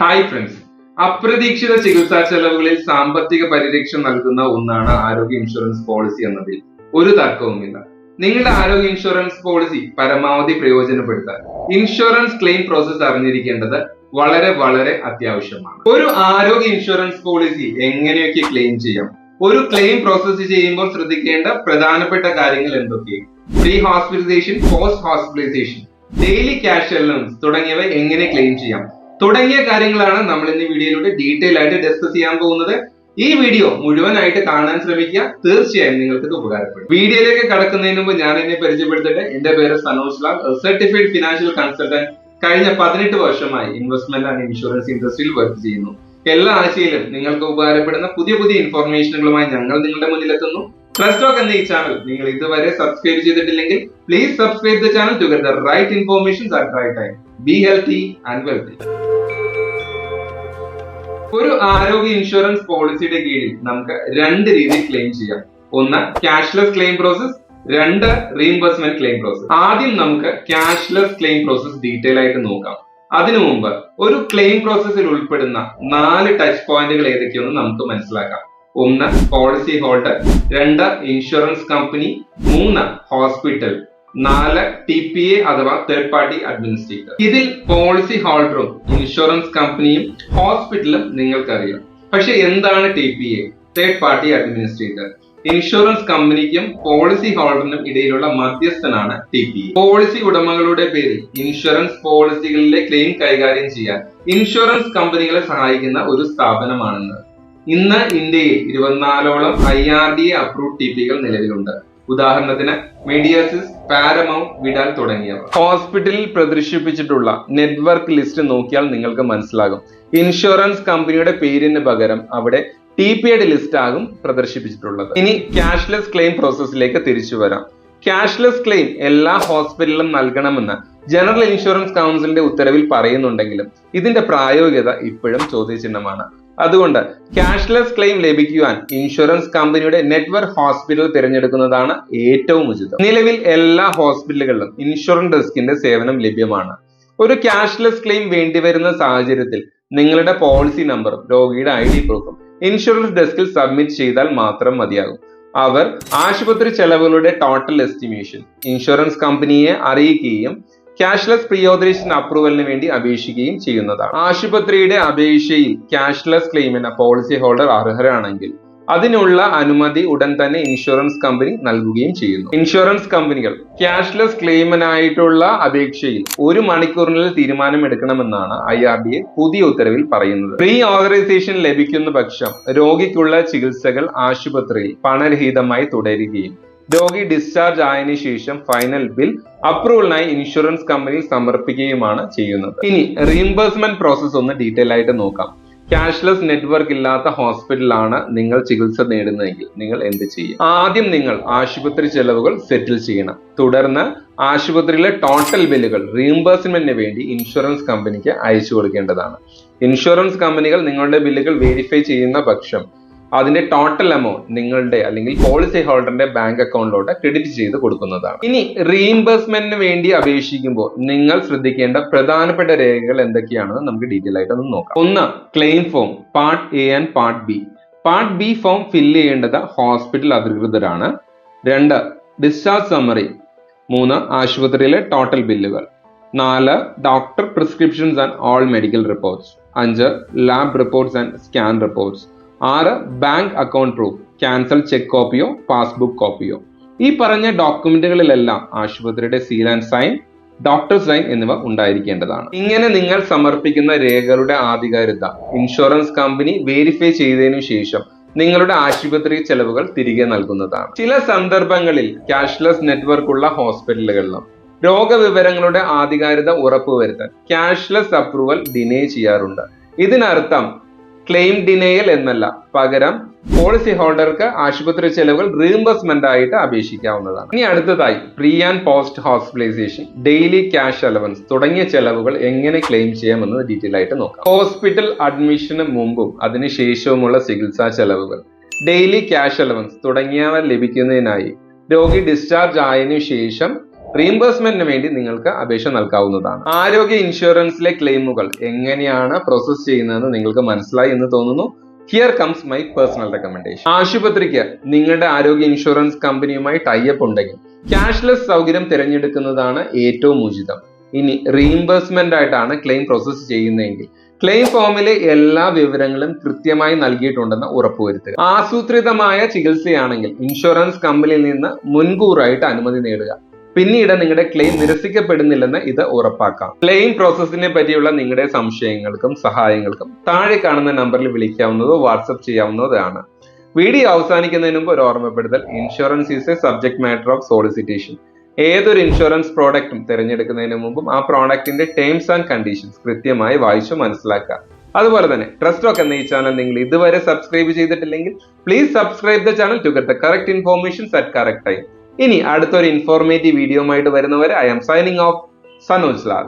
Hi friends അപ്രതീക്ഷിത ചികിത്സാ ചെലവുകളിൽ സാമ്പത്തിക പരിരക്ഷ നൽകുന്ന ഒന്നാണ് ആരോഗ്യ ഇൻഷുറൻസ് പോളിസി എന്നതിൽ ഒരു തർക്കവുമില്ല. നിങ്ങളുടെ ആരോഗ്യ ഇൻഷുറൻസ് പോളിസി പരമാവധി പ്രയോജനപ്പെടുത്താൻ ഇൻഷുറൻസ് ക്ലെയിം പ്രോസസ് അറിഞ്ഞിരിക്കേണ്ടത് വളരെ വളരെ അത്യാവശ്യമാണ്. ഒരു ആരോഗ്യ ഇൻഷുറൻസ് പോളിസി എങ്ങനെയൊക്കെ ക്ലെയിം ചെയ്യാം? ഒരു ക്ലെയിം പ്രോസസ് ചെയ്യുമ്പോൾ ശ്രദ്ധിക്കേണ്ട പ്രധാനപ്പെട്ട കാര്യങ്ങൾ എന്തൊക്കെ? Pre hospitalization post hospitalization daily cash allowance തുടങ്ങിയവ എങ്ങനെ ക്ലെയിം ചെയ്യാം? തുടങ്ങിയ കാര്യങ്ങളാണ് നമ്മൾ ഇന്ന് വീഡിയോയിലൂടെ ഡീറ്റെയിൽ ആയിട്ട് ഡിസ്കസ് ചെയ്യാൻ പോകുന്നത്. ഈ വീഡിയോ മുഴുവനായിട്ട് കാണാൻ ശ്രമിക്കുക. തീർച്ചയായും നിങ്ങൾക്ക് ഇത് ഉപകാരപ്പെടും. വീഡിയോയിലേക്ക് കടക്കുന്നതിന് മുമ്പ് ഞാൻ എന്നെ പരിചയപ്പെടുത്തട്ടെ. എന്റെ പേര് Sanoj Lal certified financial consultant കഴിഞ്ഞ പതിനെട്ട് വർഷമായി ഇൻവെസ്റ്റ്മെന്റ് ആൻഡ് ഇൻഷുറൻസ് ഇൻഡസ്ട്രിയിൽ വർക്ക് ചെയ്യുന്നു. എല്ലാ ആഴ്ചയിലും നിങ്ങൾക്ക് ഉപകാരപ്പെടുന്ന പുതിയ പുതിയ ഇൻഫോർമേഷനുകളുമായി ഞങ്ങൾ നിങ്ങളുടെ മുന്നിലെത്തുന്നു. ട്രസ്റ്റ് ടോക്ക് എന്ന ഈ ചാനൽ നിങ്ങൾ ഇതുവരെ സബ്സ്ക്രൈബ് ചെയ്തിട്ടില്ലെങ്കിൽ please subscribe the channel to get the right information at right time be healthy and wealthy ഒരു ആരോഗ്യ ഇൻഷുറൻസ് പോളിസിയുടെ കീഴിൽ നമുക്ക് രണ്ട് രീതിയിൽ ക്ലെയിം ചെയ്യാം. ഒന്ന് ക്യാഷ്ലെസ് ക്ലെയിം പ്രോസസ് രണ്ട് റീഇംബേഴ്സ്മെന്റ് ക്ലെയിം പ്രോസസ് ആദ്യം നമുക്ക് ക്യാഷ്ലെസ് ക്ലെയിം പ്രോസസ് ഡീറ്റെയിൽ ആയിട്ട് നോക്കാം. അതിനു മുമ്പ് ഒരു ക്ലെയിം പ്രോസസ്സിൽ ഉൾപ്പെടുന്ന നാല് ടച്ച് പോയിന്റുകൾ ഏതൊക്കെയെന്ന് നമുക്ക് മനസ്സിലാക്കാം. ഒന്ന് പോളിസി ഹോൾഡർ രണ്ട് ഇൻഷുറൻസ് കമ്പനി മൂന്ന് ഹോസ്പിറ്റൽ നാല് ടി പി എ അഥവാ തേർഡ് പാർട്ടി അഡ്മിനിസ്ട്രേറ്റർ ഇതിൽ പോളിസി ഹോൾഡറും ഇൻഷുറൻസ് കമ്പനിയും ഹോസ്പിറ്റലും നിങ്ങൾക്കറിയാം. പക്ഷെ എന്താണ് T P A third party administrator insurance കമ്പനിക്കും പോളിസി ഹോൾഡറിനും ഇടയിലുള്ള മധ്യസ്ഥനാണ് ടി പി പോളിസി ഉടമകളുടെ പേരിൽ ഇൻഷുറൻസ് പോളിസികളിലെ ക്ലെയിം കൈകാര്യം ചെയ്യാൻ ഇൻഷുറൻസ് കമ്പനികളെ സഹായിക്കുന്ന ഒരു സ്ഥാപനമാണെന്ന്. ഇന്ന് ഇന്ത്യയിൽ ഇരുപത്തിനാലോളം I R D A approve T പികൾ നിലവിലുണ്ട്. ഉദാഹരണത്തിന് മീഡിയാസിസ് പാരമൗണ്ട് വിഡാൽ തുടങ്ങിയവ. ഹോസ്പിറ്റലിൽ പ്രദർശിപ്പിച്ചിട്ടുള്ള നെറ്റ്വർക്ക് ലിസ്റ്റ് നോക്കിയാൽ നിങ്ങൾക്ക് മനസ്സിലാകും. ഇൻഷുറൻസ് കമ്പനിയുടെ പേരിന് പകരം അവിടെ ടി പി എഡ് ലിസ്റ്റ് ആകും പ്രദർശിപ്പിച്ചിട്ടുള്ളത്. ഇനി ക്യാഷ്ലെസ് ക്ലെയിം പ്രോസസ്സിലേക്ക് തിരിച്ചു വരാം. ക്യാഷ്ലെസ് ക്ലെയിം എല്ലാ ഹോസ്പിറ്റലിലും നൽകണമെന്ന് ജനറൽ ഇൻഷുറൻസ് കൗൺസിലിന്റെ ഉത്തരവിൽ പറയുന്നുണ്ടെങ്കിലും ഇതിന്റെ പ്രായോഗികത ഇപ്പോഴും ചോദ്യചിഹ്നമാണ്. അതുകൊണ്ട് ക്യാഷ്ലെസ് ക്ലെയിം ലഭിക്കുവാൻ ഇൻഷുറൻസ് കമ്പനിയുടെ നെറ്റ്വർക്ക് ഹോസ്പിറ്റൽ തിരഞ്ഞെടുക്കുന്നതാണ് ഏറ്റവും ഉചിതം. നിലവിൽ എല്ലാ ഹോസ്പിറ്റലുകളിലും ഇൻഷുറൻസ് ഡെസ്കിന്റെ സേവനം ലഭ്യമാണ്. ഒരു ക്യാഷ്ലെസ് ക്ലെയിം വേണ്ടി വരുന്ന സാഹചര്യത്തിൽ നിങ്ങളുടെ പോളിസി നമ്പറും രോഗിയുടെ ഐ ഡി പ്രൂഫും ഇൻഷുറൻസ് ഡെസ്കിൽ സബ്മിറ്റ് ചെയ്താൽ മാത്രം മതിയാകും. അവർ ആശുപത്രി ചെലവുകളുടെ ടോട്ടൽ എസ്റ്റിമേഷൻ ഇൻഷുറൻസ് കമ്പനിയെ അറിയിക്കുകയും ക്യാഷ്ലെസ് പ്രീ ഓതറൈസേഷൻ അപ്രൂവലിന് വേണ്ടി അപേക്ഷിക്കുകയും ചെയ്യുന്നതാണ്. ആശുപത്രിയുടെ അപേക്ഷയിൽ ക്യാഷ്ലെസ് ക്ലെയിമിന് പോളിസി ഹോൾഡർ അർഹരാണെങ്കിൽ അതിനുള്ള അനുമതി ഉടൻ തന്നെ ഇൻഷുറൻസ് കമ്പനി നൽകുകയും ചെയ്യുന്നു. ഇൻഷുറൻസ് കമ്പനികൾ ക്യാഷ്ലെസ് ക്ലെയിമിനായിട്ടുള്ള അപേക്ഷയിൽ ഒരു മണിക്കൂറിനുള്ളിൽ തീരുമാനമെടുക്കണമെന്നാണ് ഐ ആർ ഡി എ പുതിയ ഉത്തരവിൽ പറയുന്നത്. പ്രീ ഓതറൈസേഷൻ ലഭിക്കുന്ന പക്ഷം രോഗിക്കുള്ള ചികിത്സകൾ ആശുപത്രിയിൽ പണരഹിതമായി തുടരുകയും രോഗി ഡിസ്ചാർജ് ആയതിനു ശേഷം ഫൈനൽ ബിൽ അപ്രൂവലിനായി ഇൻഷുറൻസ് കമ്പനി സമർപ്പിക്കുകയുമാണ് ചെയ്യുന്നത്. ഇനി റീഇംബേഴ്സ്മെന്റ് പ്രോസസ് ഒന്ന് ഡീറ്റെയിൽ ആയിട്ട് നോക്കാം. ക്യാഷ്ലെസ് നെറ്റ്വർക്ക് ഇല്ലാത്ത ഹോസ്പിറ്റലാണ് നിങ്ങൾ ചികിത്സ നേടുന്നതെങ്കിൽ നിങ്ങൾ എന്ത് ചെയ്യും? ആദ്യം നിങ്ങൾ ആശുപത്രി ചെലവുകൾ സെറ്റിൽ ചെയ്യണം. തുടർന്ന് ആശുപത്രിയിലെ ടോട്ടൽ ബില്ലുകൾ റീഇംബേഴ്സ്മെന്റിന് വേണ്ടി ഇൻഷുറൻസ് കമ്പനിക്ക് അയച്ചു കൊടുക്കേണ്ടതാണ്. ഇൻഷുറൻസ് കമ്പനികൾ നിങ്ങളുടെ ബില്ലുകൾ വെരിഫൈ ചെയ്യുന്ന പക്ഷം അതിന്റെ ടോട്ടൽ എമൗണ്ട് നിങ്ങളുടെ അല്ലെങ്കിൽ പോളിസി ഹോൾഡറിന്റെ ബാങ്ക് അക്കൗണ്ടിലോട്ട് ക്രെഡിറ്റ് ചെയ്ത് കൊടുക്കുന്നതാണ്. ഇനി റീഇംബേഴ്സ്മെന്റിന് വേണ്ടി അപേക്ഷിക്കുമ്പോൾ നിങ്ങൾ ശ്രദ്ധിക്കേണ്ട പ്രധാനപ്പെട്ട രേഖകൾ എന്തൊക്കെയാണെന്ന് നമുക്ക് ഡീറ്റെയിൽ ആയിട്ട് ഒന്ന് നോക്കാം. ഒന്ന് claim form part A and part B part B form fill ചെയ്യേണ്ടത് ഹോസ്പിറ്റൽ അധികൃതരാണ്. രണ്ട് ഡിസ്ചാർജ് സമ്മറി മൂന്ന് ആശുപത്രിയിലെ ടോട്ടൽ ബില്ലുകൾ നാല് doctor prescriptions and all medical reports അഞ്ച് lab reports and scan reports ആറ് bank account proof cancel cheque കോപ്പിയോ passbook കോപ്പിയോ. ഈ പറഞ്ഞ ഡോക്യുമെന്റുകളിലെല്ലാം ആശുപത്രിയുടെ seal and sign doctor sign എന്നിവ ഉണ്ടായിരിക്കേണ്ടതാണ്. ഇങ്ങനെ നിങ്ങൾ സമർപ്പിക്കുന്ന രേഖകളുടെ ആധികാരികത ഇൻഷുറൻസ് കമ്പനി വെരിഫൈ ചെയ്തതിനു ശേഷം നിങ്ങളുടെ ആശുപത്രി ചെലവുകൾ തിരികെ നൽകുന്നതാണ്. ചില സന്ദർഭങ്ങളിൽ ക്യാഷ്ലെസ് നെറ്റ്വർക്ക് ഉള്ള ഹോസ്പിറ്റലുകളിലും രോഗവിവരങ്ങളുടെ ആധികാരികത ഉറപ്പുവരുത്താൻ ക്യാഷ്ലെസ് അപ്രൂവൽ ഡിനേ ചെയ്യാറുണ്ട്. ഇതിനർത്ഥം ക്ലെയിം ഡിനയൽ എന്നല്ല. പകരം പോളിസി ഹോൾഡർക്ക് ആശുപത്രി ചെലവുകൾ റീംബേഴ്സ്മെന്റ് ആയിട്ട് അപേക്ഷിക്കാവുന്നതാണ്. ഇനി അടുത്തതായി pre and post hospitalization daily cash allowance തുടങ്ങിയ ചെലവുകൾ എങ്ങനെ ക്ലെയിം ചെയ്യാമെന്ന് ഡീറ്റെയിൽ ആയിട്ട് നോക്കാം. ഹോസ്പിറ്റൽ അഡ്മിഷന് മുമ്പും അതിനുശേഷവുമുള്ള ചികിത്സാ ചെലവുകൾ ഡെയിലി ക്യാഷ് അലവൻസ് തുടങ്ങിയവ ലഭിക്കുന്നതിനായി രോഗി ഡിസ്ചാർജ് ആയതിനു ശേഷം റീംബേഴ്സ്മെന്റിന് വേണ്ടി നിങ്ങൾക്ക് അപേക്ഷ നൽകാവുന്നതാണ്. ആരോഗ്യ ഇൻഷുറൻസിലെ ക്ലെയിമുകൾ എങ്ങനെയാണ് പ്രോസസ് ചെയ്യുന്നതെന്ന് നിങ്ങൾക്ക് മനസ്സിലായി എന്ന് തോന്നുന്നു. Here comes my personal recommendation ആശുപത്രിക്ക് നിങ്ങളുടെ ആരോഗ്യ ഇൻഷുറൻസ് കമ്പനിയുമായി ടൈപ്പ് ഉണ്ടെങ്കിൽ ക്യാഷ്ലെസ് സൗകര്യം തിരഞ്ഞെടുക്കുന്നതാണ് ഏറ്റവും ഉചിതം. ഇനി റീഇംബേഴ്സ്മെന്റ് ആയിട്ടാണ് ക്ലെയിം പ്രോസസ് ചെയ്യുന്നതെങ്കിൽ ക്ലെയിം ഫോമിലെ എല്ലാ വിവരങ്ങളും കൃത്യമായി നൽകിയിട്ടുണ്ടെന്ന് ഉറപ്പുവരുത്തുക. ആസൂത്രിതമായ ചികിത്സയാണെങ്കിൽ ഇൻഷുറൻസ് കമ്പനിയിൽ നിന്ന് മുൻകൂറായിട്ട് അനുമതി നേടുക. പിന്നീട് നിങ്ങളുടെ ക്ലെയിം നിരസിക്കപ്പെടുന്നില്ലെന്ന് ഇത് ഉറപ്പാക്കാം. ക്ലെയിം പ്രോസസ്സിനെ പറ്റിയുള്ള നിങ്ങളുടെ സംശയങ്ങൾക്കും സഹായങ്ങൾക്കും താഴെ കാണുന്ന നമ്പറിൽ വിളിക്കാവുന്നതോ വാട്സപ്പ് ചെയ്യാവുന്നതാണ് വീഡിയോ അവസാനിക്കുന്നതിന് മുമ്പ് ഒരു ഓർമ്മപ്പെടുത്തൽ. Insurance is a subject matter of solicitation ഏതൊരു ഇൻഷുറൻസ് പ്രോഡക്റ്റും തിരഞ്ഞെടുക്കുന്നതിന് മുമ്പും ആ പ്രോഡക്റ്റിന്റെ ടേംസ് ആൻഡ് കണ്ടീഷൻസ് കൃത്യമായി വായിച്ചു മനസ്സിലാക്കുക. അതുപോലെ തന്നെ ട്രസ്റ്റ് ടോക്ക് എന്ന ഈ ചാനൽ നിങ്ങൾ ഇതുവരെ സബ്സ്ക്രൈബ് ചെയ്തിട്ടില്ലെങ്കിൽ please subscribe the channel to get the correct informations at correct time ഇനി അടുത്തൊരു ഇൻഫോർമേറ്റീവ് വീഡിയോ ആയിട്ട് വരുന്നവരെ I'm signing off Sanoj Lal